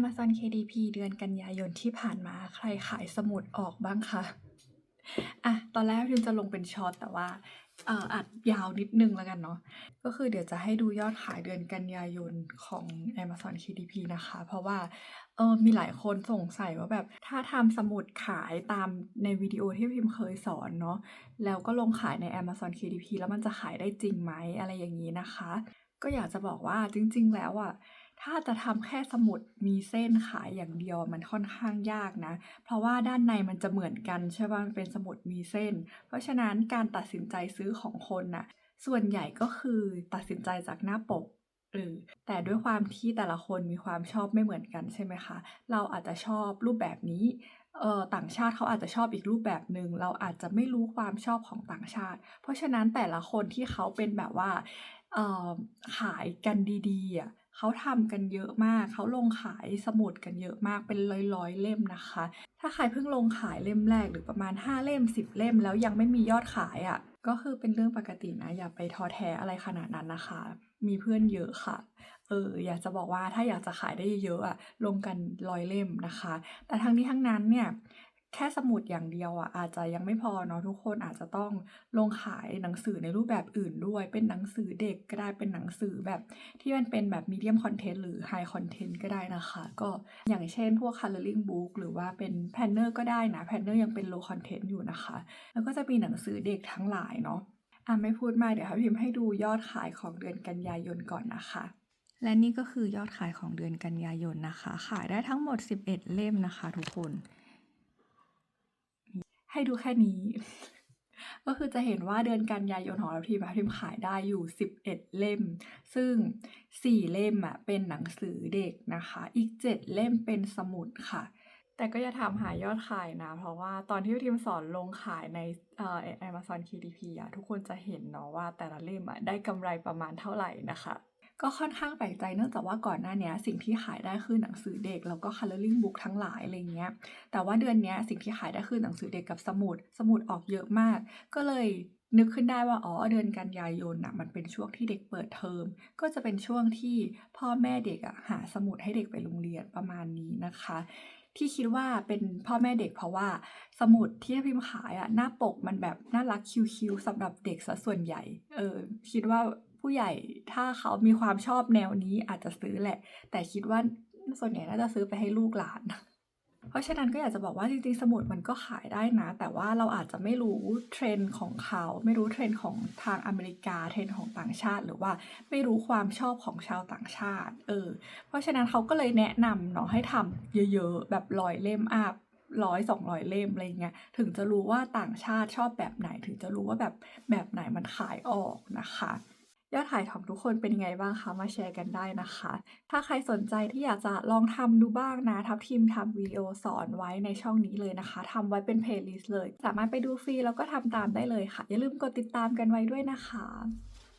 Amazon KDP เดือนกันยายนที่ผ่านมาใครขายสมุดออกบ้างคะอะตอนแรกพิมจะลงเป็นช็อตแต่ว่าเอ่ออัดยาวนิดนึงแล้วกันเนาะก็คือเดี๋ยวจะให้ดูยอดขายเดือนกันยายนของ Amazon KDP นะคะ เพราะว่าเออมีหลายคนสงสัยว่าแบบถ้าทำสมุดขายตามในวิดีโอที่พิมเคยสอนเนาะแล้วก็ลงขายใน Amazon KDP แล้วมันจะขายได้จริงไหมอะไรอย่างนี้นะคะ ก็อยากจะบอกว่าจริง ๆ แล้วอะถ้าจะทำแค่สมุดมีเส้นขายอย่างเดียวมันค่อนข้างยากนะ เพราะว่าด้านในมันจะเหมือนกันใช่ป่ะมันเป็นสมุดมีเส้น เพราะฉะนั้นการตัดสินใจซื้อของคนน่ะส่วนใหญ่ก็คือตัดสินใจจากหน้าปกหรือแต่ด้วยความที่แต่ละคนมีความชอบไม่เหมือนกันใช่ไหมคะ เราอาจจะชอบรูปแบบนี้เอ่อต่างชาติเขาอาจจะชอบอีกรูปแบบหนึ่งเราอาจจะไม่รู้ความชอบของต่างชาติ เพราะฉะนั้นแต่ละคนที่เขาเป็นแบบว่า เอ่อ ขายกันดี ๆ อะ เขาทำกันเยอะมาก เขาลงขายสมุดกันเยอะมาก เป็นร้อย ๆ เล่มนะคะ ถ้าใครเพิ่งลงขายเล่มแรก หรือประมาณ 5 เล่ม 10 เล่ม แล้วยังไม่มียอดขายอะ่ะก็คือเป็นเรื่องปกตินะ อย่าไปท้อแท้อะไรขนาดนั้นนะคะ มีเพื่อนเยอะค่ะ เออ อยากจะบอกว่าถ้าอยากจะขายได้เยอะ ๆ อะ ลงกันร้อยเล่มนะคะ แต่ทั้งนี้ทั้งนั้นเนี่ย แค่สมุดอย่างเดียวอะอาจจะยังไม่พอเนาะทุกคนอาจจะต้องลงขายหนังสือในรูปแบบอื่นด้วย เป็นหนังสือเด็กก็ได้เป็นหนังสือแบบที่มันเป็นแบบมีเดียมคอนเทนต์หรือไฮคอนเทนต์ก็ได้นะคะ ก็อย่างเช่นพวก coloring book หรือว่าเป็นแพนเนอร์ก็ได้นะแพนเนอร์ยังเป็น low content อยู่นะคะ แล้วก็จะมีหนังสือเด็กทั้งหลายเนาะอะไม่พูดมากเดี๋ยวพิมพ์ให้ดูยอดขายของเดือนกันยายนก่อนนะคะและนี่ก็คือยอดขายของเดือนกันยายนนะคะ ขายได้ทั้งหมด 11 เล่มนะคะ ทุกคน ให้ดูแค่นี้ ก็คือจะเห็นว่าเดือนกันยายนของเราทีมพิมพ์ขายได้อยู่ 11 เล่ม ซึ่ง 4 เล่มอะเป็นหนังสือเด็กนะคะ อีก 7 เล่มเป็นสมุดค่ะแต่ก็อย่าถามหายอดขายนะ เพราะว่าตอนที่ทีมสอนลงขายในเอ่อ Amazon KDP อะทุกคนจะเห็นเนาะว่าแต่ละเล่มอะได้กำไรประมาณเท่าไหร่นะคะ ก็ค่อนข้างแปลกใจเนื่องจากว่าก่อนหน้านี้สิ่งที่ขายได้คือหนังสือเด็กแล้วก็ coloring book ทั้งหลายอะไรเงี้ย แต่ว่าเดือนนี้สิ่งที่ขายได้คือหนังสือเด็กกับสมุด สมุดออกเยอะมาก ก็เลยนึกขึ้นได้ว่าอ๋อเดือนกันยายนน่ะมันเป็นช่วงที่เด็กเปิดเทอม ก็จะเป็นช่วงที่พ่อแม่เด็กอะหาสมุดให้เด็กไปโรงเรียนประมาณนี้นะคะ ที่คิดว่าเป็นพ่อแม่เด็กเพราะว่า สมุดที่พิมพ์ขายอะหน้าปกมันแบบน่ารักคิ้วๆสำหรับเด็กซะส่วนใหญ่ เออคิดว่า ผู้ใหญ่ถ้าเขามีความชอบแนวนี้อาจจะซื้อแหละ แต่คิดว่าส่วนใหญ่น่าจะซื้อไปให้ลูกหลาน เพราะฉะนั้นก็อยากจะบอกว่าจริงๆสมุดมันก็ขายได้นะ แต่ว่าเราอาจจะไม่รู้เทรนด์ของเขา ไม่รู้เทรนด์ของทางอเมริกาเทรนด์ของต่างชาติ หรือว่าไม่รู้ความชอบของชาวต่างชาติ เออ เพราะฉะนั้นเขาก็เลยแนะนำเนาะให้ทำเยอะๆ แบบร้อยเล่มอัพร้อยสองร้อยเล่มอะไรเงี้ยถึงจะรู้ว่าต่างชาติชอบแบบไหน ถึงจะรู้ว่าแบบแบบไหนมันขายออกนะคะ ยอดขายของทุกคนเป็นยังไงบ้างคะ มาแชร์กันได้นะคะ ถ้าใครสนใจที่อยากจะลองทำดูบ้างนะ ทับทีมทำวิดีโอสอนไว้ในช่องนี้เลยนะคะทำไว้เป็นเพลย์ลิสต์เลย สามารถไปดูฟรีแล้วก็ทำตามได้เลยค่ะ อย่าลืมกดติดตามกันไว้ด้วยนะคะ